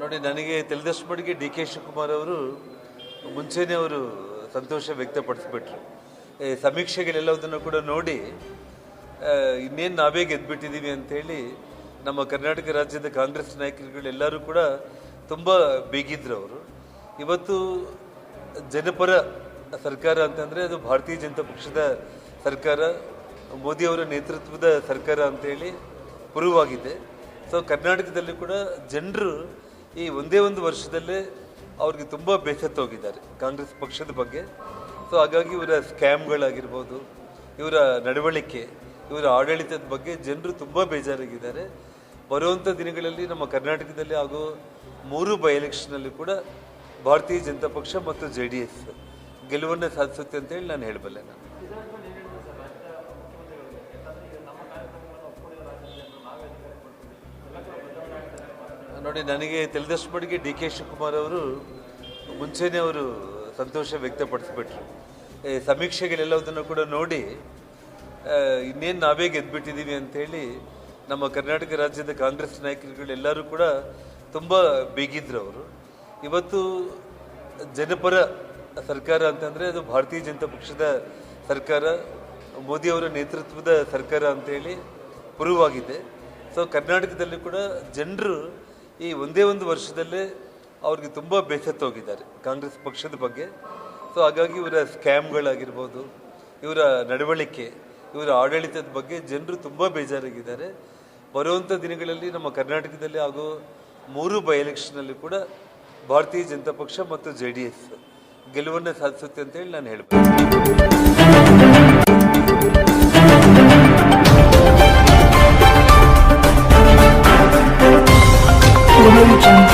ನೋಡಿ, ನನಗೆ ತಿಳಿದಷ್ಟು ಮಟ್ಟಿಗೆ ಡಿ ಕೆ ಶಿವಕುಮಾರ್ ಅವರು ಮುಂಚೆನೇ ಅವರು ಸಂತೋಷ ವ್ಯಕ್ತಪಡಿಸ್ಬಿಟ್ರು. ಈ ಸಮೀಕ್ಷೆಗಳೆಲ್ಲದನ್ನು ಕೂಡ ನೋಡಿ ಇನ್ನೇನು ನಾವೇ ಗೆದ್ದುಬಿಟ್ಟಿದ್ದೀವಿ ಅಂತೇಳಿ ನಮ್ಮ ಕರ್ನಾಟಕ ರಾಜ್ಯದ ಕಾಂಗ್ರೆಸ್ ನಾಯಕರುಗಳೆಲ್ಲರೂ ಕೂಡ ತುಂಬ ಬೇಗಿದ್ರು ಅವರು. ಇವತ್ತು ಜನಪರ ಸರ್ಕಾರ ಅಂತಂದರೆ ಅದು ಭಾರತೀಯ ಜನತಾ ಪಕ್ಷದ ಸರ್ಕಾರ ಮೋದಿಯವರ ನೇತೃತ್ವದ ಸರ್ಕಾರ ಅಂತೇಳಿ ಪುರುವಾಗಿದೆ ಸೊ ಕರ್ನಾಟಕದಲ್ಲಿ ಕೂಡ ಜನರು ಈ ಒಂದೇ ಒಂದು ವರ್ಷದಲ್ಲೇ ಅವ್ರಿಗೆ ತುಂಬ ಬೇಸತ್ತೋಗಿದ್ದಾರೆ ಕಾಂಗ್ರೆಸ್ ಪಕ್ಷದ ಬಗ್ಗೆ. ಸೊ ಹಾಗಾಗಿ ಇವರ ಸ್ಕ್ಯಾಮ್ಗಳಾಗಿರ್ಬೋದು, ಇವರ ನಡವಳಿಕೆ, ಇವರ ಆಡಳಿತದ ಬಗ್ಗೆ ಜನರು ತುಂಬ ಬೇಜಾರಾಗಿದ್ದಾರೆ. ಬರುವಂಥ ದಿನಗಳಲ್ಲಿ ನಮ್ಮ ಕರ್ನಾಟಕದಲ್ಲಿ ಆಗೋ ಮೂರು ಬೈ ಎಲೆಕ್ಷನಲ್ಲಿ ಕೂಡ ಭಾರತೀಯ ಜನತಾ ಪಕ್ಷ ಮತ್ತು ಜೆ ಡಿ ಎಸ್ ಗೆಲುವನ್ನು ಸಾಧಿಸುತ್ತೆ ಅಂತೇಳಿ ನಾನು ಹೇಳಬಲ್ಲೆ ನಾನು. ನೋಡಿ, ನನಗೆ ತಿಳಿದಷ್ಟು ಮಟ್ಟಿಗೆ ಡಿ ಕೆ ಶಿವಕುಮಾರ್ ಅವರು ಮುಂಚೆನೇ ಅವರು ಸಂತೋಷ ವ್ಯಕ್ತಪಡಿಸ್ಬಿಟ್ರು. ಈ ಸಮೀಕ್ಷೆಗಳೆಲ್ಲದನ್ನು ಕೂಡ ನೋಡಿ ಇನ್ನೇನು ನಾವೇ ಗೆದ್ದುಬಿಟ್ಟಿದ್ದೀವಿ ಅಂಥೇಳಿ ನಮ್ಮ ಕರ್ನಾಟಕ ರಾಜ್ಯದ ಕಾಂಗ್ರೆಸ್ ನಾಯಕರುಗಳೆಲ್ಲರೂ ಕೂಡ ತುಂಬ ಬೇಗಿದ್ರು ಅವರು. ಇವತ್ತು ಜನಪರ ಸರ್ಕಾರ ಅಂತಂದರೆ ಅದು ಭಾರತೀಯ ಜನತಾ ಪಕ್ಷದ ಸರ್ಕಾರ ಮೋದಿಯವರ ನೇತೃತ್ವದ ಸರ್ಕಾರ ಅಂತೇಳಿ ಪುರುವಾಗಿದೆ ಸೊ ಕರ್ನಾಟಕದಲ್ಲಿ ಕೂಡ ಜನರು ಈ ಒಂದೇ ಒಂದು ವರ್ಷದಲ್ಲೇ ಅವ್ರಿಗೆ ತುಂಬ ಬೇಸತ್ತೋಗಿದ್ದಾರೆ ಕಾಂಗ್ರೆಸ್ ಪಕ್ಷದ ಬಗ್ಗೆ. ಸೊ ಹಾಗಾಗಿ ಇವರ ಸ್ಕ್ಯಾಮ್ಗಳಾಗಿರ್ಬೋದು, ಇವರ ನಡವಳಿಕೆ, ಇವರ ಆಡಳಿತದ ಬಗ್ಗೆ ಜನರು ತುಂಬ ಬೇಜಾರಾಗಿದ್ದಾರೆ. ಬರುವಂಥ ದಿನಗಳಲ್ಲಿ ನಮ್ಮ ಕರ್ನಾಟಕದಲ್ಲಿ ಆಗೋ ಮೂರು ಬೈ ಎಲೆಕ್ಷನಲ್ಲಿ ಕೂಡ ಭಾರತೀಯ ಜನತಾ ಪಕ್ಷ ಮತ್ತು ಜೆ ಡಿ ಎಸ್ ಗೆಲುವನ್ನು ಸಾಧಿಸುತ್ತೆ ಅಂತೇಳಿ ನಾನು ಹೇಳ್ಬೋದು. Audio.